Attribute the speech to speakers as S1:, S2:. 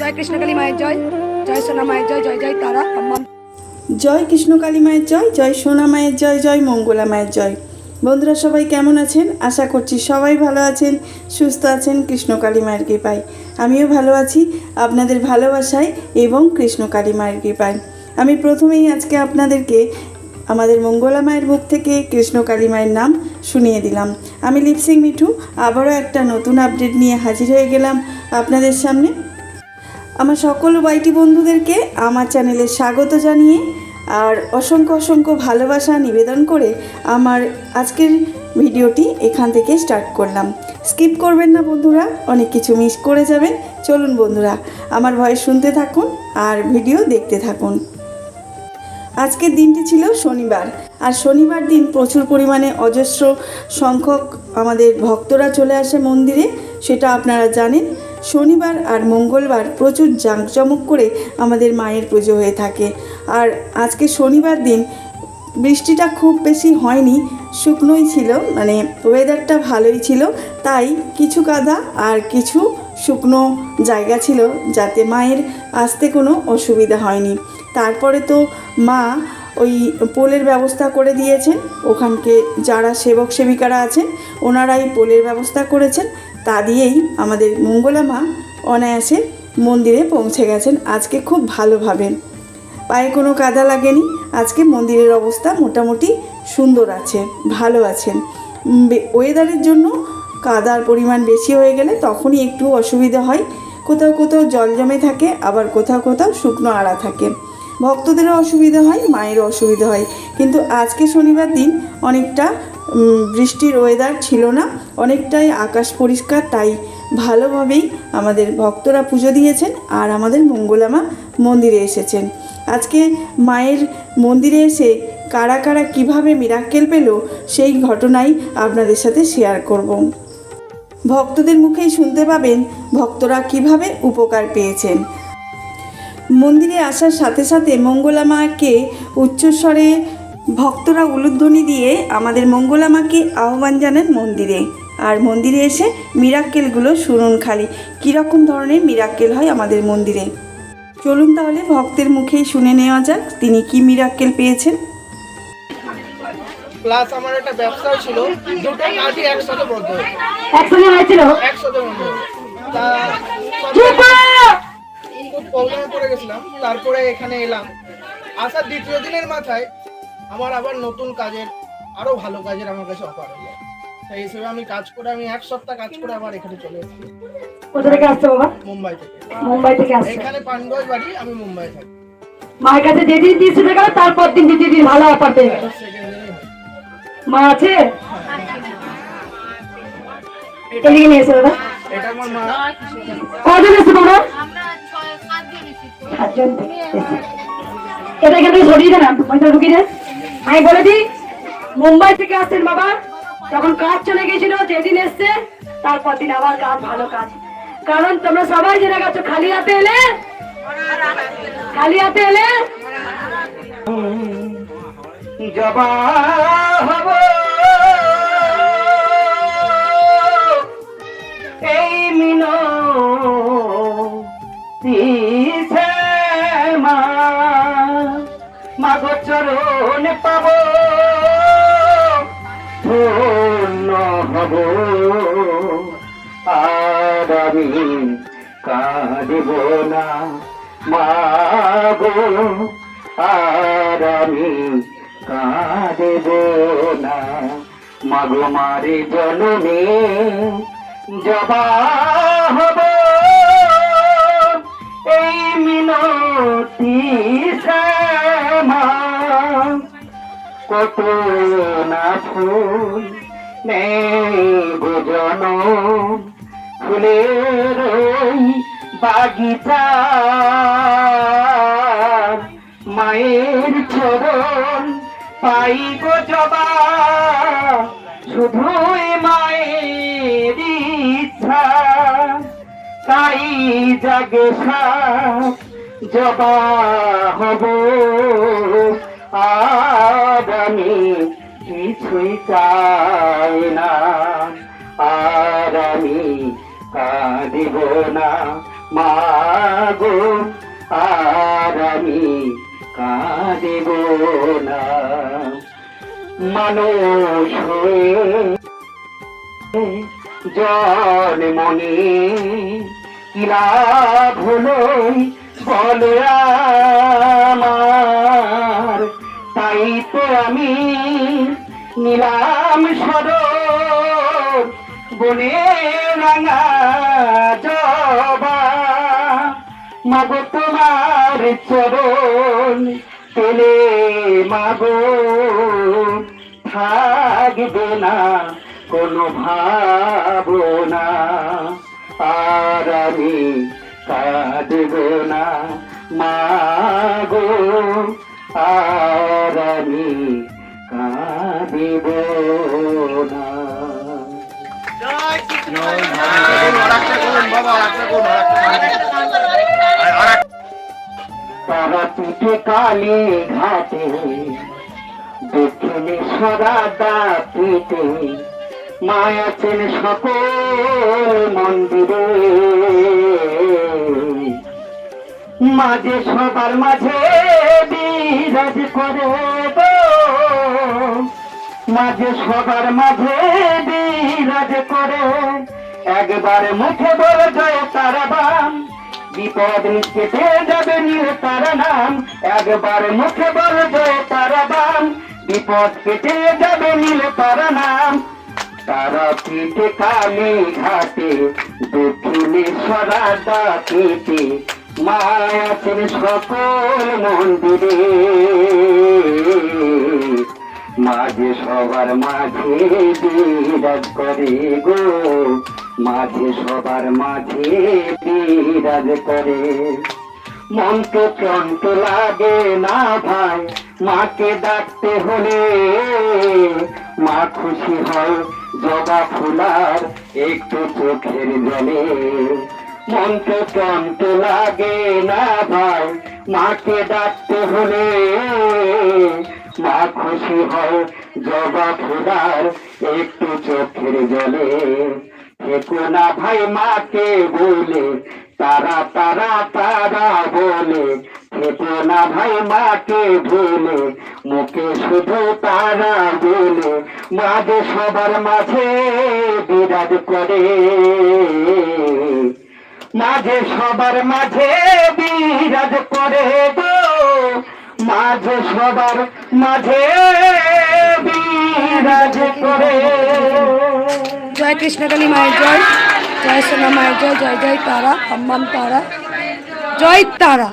S1: জয় কৃষ্ণকালী মায়ের জয় জয় সোনা মায়ের জয় জয় জয় তারা আম্মা
S2: জয় কৃষ্ণকালী মায়ের জয় জয় সোনা মায়ের জয় জয় মঙ্গলা মায়ের জয়। বন্ধুরা সবাই কেমন আছেন? আশা করছি সবাই ভালো আছেন, সুস্থ আছেন কৃষ্ণকালী মায়ের কৃপায়। আমিও ভালো আছি, আপনাদের ভালোবাসায় এবং কৃষ্ণকালী মায়ের কৃপায়। আমি প্রথমেই আজকে আপনাদেরকে আমাদের মঙ্গলা মায়ের মুখ থেকে কৃষ্ণকালী মায়ের নাম শুনিয়ে দিলাম। আমি লিপসিং মিঠু, আবারও একটা নতুন আপডেট নিয়ে হাজির হয়ে গেলাম আপনাদের সামনে। আমার সকল ওয়াইটি বন্ধুদেরকে আমার চ্যানেলে স্বাগত জানিয়ে আর অসংখ্য অসংখ্য ভালোবাসা নিবেদন করে আমার আজকের ভিডিওটি এখান থেকে স্টার্ট করলাম। স্কিপ করবেন না বন্ধুরা, অনেক কিছু মিস করে যাবেন। চলুন বন্ধুরা, আমার ভয়েস শুনতে থাকুন আর ভিডিও দেখতে থাকুন। আজকের দিনটি ছিল শনিবার, আর শনিবার দিন প্রচুর পরিমাণে অজস্র সংখ্যক আমাদের ভক্তরা চলে আসে মন্দিরে, সেটা আপনারা জানেন। শনিবার আর মঙ্গলবার প্রচুর জাঁকজমক করে আমাদের মায়ের পুজো হয়ে থাকে। আর আজকে শনিবার দিন বৃষ্টিটা খুব বেশি হয়নি, শুকনোই ছিল মানে ওয়েদারটা ভালোই ছিল, তাই কিছু কাদা আর কিছু শুকনো জায়গা ছিল যাতে মায়ের আসতে কোনো অসুবিধা হয়নি। তারপরে তো মা ওই পোলের ব্যবস্থা করে দিয়েছেন। ওখানকে যারা সেবক সেবিকারা আছেন, ওনারাই পোলের ব্যবস্থা করেছেন। তা দিয়েই আমাদের মঙ্গলা মা অনায়াসে মন্দিরে পৌঁছে গেছেন। আজকে খুব ভালোভাবে পায়ে কোনো কাদা লাগেনি। আজকে মন্দিরের অবস্থা মোটামুটি সুন্দর আছে, ভালো আছেন। ওয়েদারের জন্য কাদার পরিমাণ বেশি হয়ে গেলে তখনই একটু অসুবিধা হয়। কোথাও কোথাও জল জমে থাকে, আবার কোথাও কোথাও শুকনো আড়া থাকে। ভক্তদেরও অসুবিধা হয়, মায়েরও অসুবিধা হয়। কিন্তু আজকে শনিবার দিন অনেকটা বৃষ্টির ওয়েদার ছিল না, অনেকটাই আকাশ পরিষ্কার, তাই ভালোভাবেই আমাদের ভক্তরা পুজো দিয়েছেন আর আমাদের মঙ্গলামা মন্দিরে এসেছেন। আজকে মায়ের মন্দিরে এসে কারা কারা কীভাবে মিরাক্কেল পেল, সেই ঘটনাই আপনাদের সাথে শেয়ার করব। ভক্তদের মুখেই শুনতে পাবেন, ভক্তরা কীভাবে উপকার পেয়েছেন। মন্দিরে আসার সাথে সাথে মঙ্গলা মাকে উচ্চস্বরে ভক্তরা উলুধ্বনি দিয়ে আমাদের মঙ্গলা মাকে আহ্বান জানান মন্দিরে। আর মন্দিরে এসে মিরাক্কেলগুলো শুনুন খালি। কীরকম ধরনের মিরাক্কেল হয় আমাদের মন্দিরে? চলুন তাহলে ভক্তের মুখেই শুনে নেওয়া যাক তিনি কি মিরাক্কেল পেয়েছেন।
S3: প্লাস আমার একটা ব্যবসাও ছিল দুটো কাজই একসাথে বন্ধ।
S4: একসঙ্গে হয়েছিল?
S3: একসাথে বন্ধ! খুব প্রবলেমে পড়ে গেছিলাম তারপরে এখানে এলাম। আসার দ্বিতীয় দিনের মাথায় আমার আবার নতুন কাজের আরও ভালো কাজের আমার কাছে অফার হলো সেই হিসেবে আমি কাজ করে আমি এক সপ্তাহ কাজ করে আবার এখানে চলে এসেছি।
S4: কোথা থেকে আসছো বাবা?
S3: মুম্বাই থেকে।
S4: মুম্বাই থেকে আসছো।
S3: এখানে পানগজ বাড়ি আমি মুম্বাই থাকি।
S4: মায়ের কাছে যেদিন দিয়ে শুনে গেল তারপর দিন দ্বিতীয় দিন ভালো অফার পেয়ে গেল।
S3: হয়।
S4: মা আছে? এদিকে নিয়ে এসো দাদা
S3: এটা আমার মা।
S4: কজন এসছো তোমরা? মুম্বাই থেকে আসছেন বাবা। যখন কাজ চলে গেছিল, যেদিন এসছে, তারপর দিন আবার কাজ, ভালো কাজ। কারণ তোমরা সবাই জেনে গেছো, খালি হাতে এলে, খালি হাতে এলে।
S5: জবা হব? হব আর আমি কাঁদিব না মাগো। আর আমি কাঁদেব না মাগো মারে জনমে জবা হব। এই মিনতি কত না ফুল বোজন ফুলের বাগিচা। মায়ের চরণ পাইব জবা, শুধুই মায়ের ইচ্ছা। তাই জাগে জবা হব আর আমি। কিছুই চাই না। আর আমি কাঁদিব না। মা গো আর আমি কাঁদেব না। মানুষ হয়ে জন মনে কি লাভ হলো বলে আমার? তাই তো আমি নিলাম সরব বনে মাগো তোমার চরণ পেলে মাগো, থাকবে না কোনো ভাবনা। আর আমি কাঁদব না মাগো, আর আমি তারা পিঠে কালী ঘাটে দক্ষিণে সরাদা পিঠে মায়াচেন সকল মন্দিরে মাঝে সবার মাঝে বিরাজ করে মাঝে সবার মাঝে বিরাজ করে। একবার মুখে বলে জয় তারা বাম। বিপদ কেটে যাবে নিয়ে তারা নাম। একবার মুখে বলে জয় তারা বাম। বিপদ কেটে যাবে নীল তারা নাম। তারা পিঠে কালী ঘাটে দক্ষিণে সরাদা পেটে মায়াছেন সকল মন্দিরে। মাঝে সবার মাঝে বিরাজ করে গো। মাঝে সবার মাঝে বিরাজ করে। মন তো চন্ত লাগে না ভাই, মাকে ডাকতে হলে। মা খুশি হয় জবা ফুলার একটু চোখের জলে। মন তো চন্ত লাগে না ভাই, মাকে ডাকতে হলে। মা খুশি হয় জবা ফুলার একটু চোখের জলে। থেকো না ভাই মাকে বলে, তারা তারা তারা বলে। থেকো না ভাই মাকে ভুলে, মুখে শুধু তারা বলে। মাঝে সবার মাঝে বিরাজ করে। মাঝে সবার মাঝে বিরাজ করে মাঝে সবার মাঝে
S1: জয় কৃষ্ণকালী মায়ের জয় জয় সোনা মায়ের জয় জয় জয় তারা, হাম্মাম তারা, জয় তারা।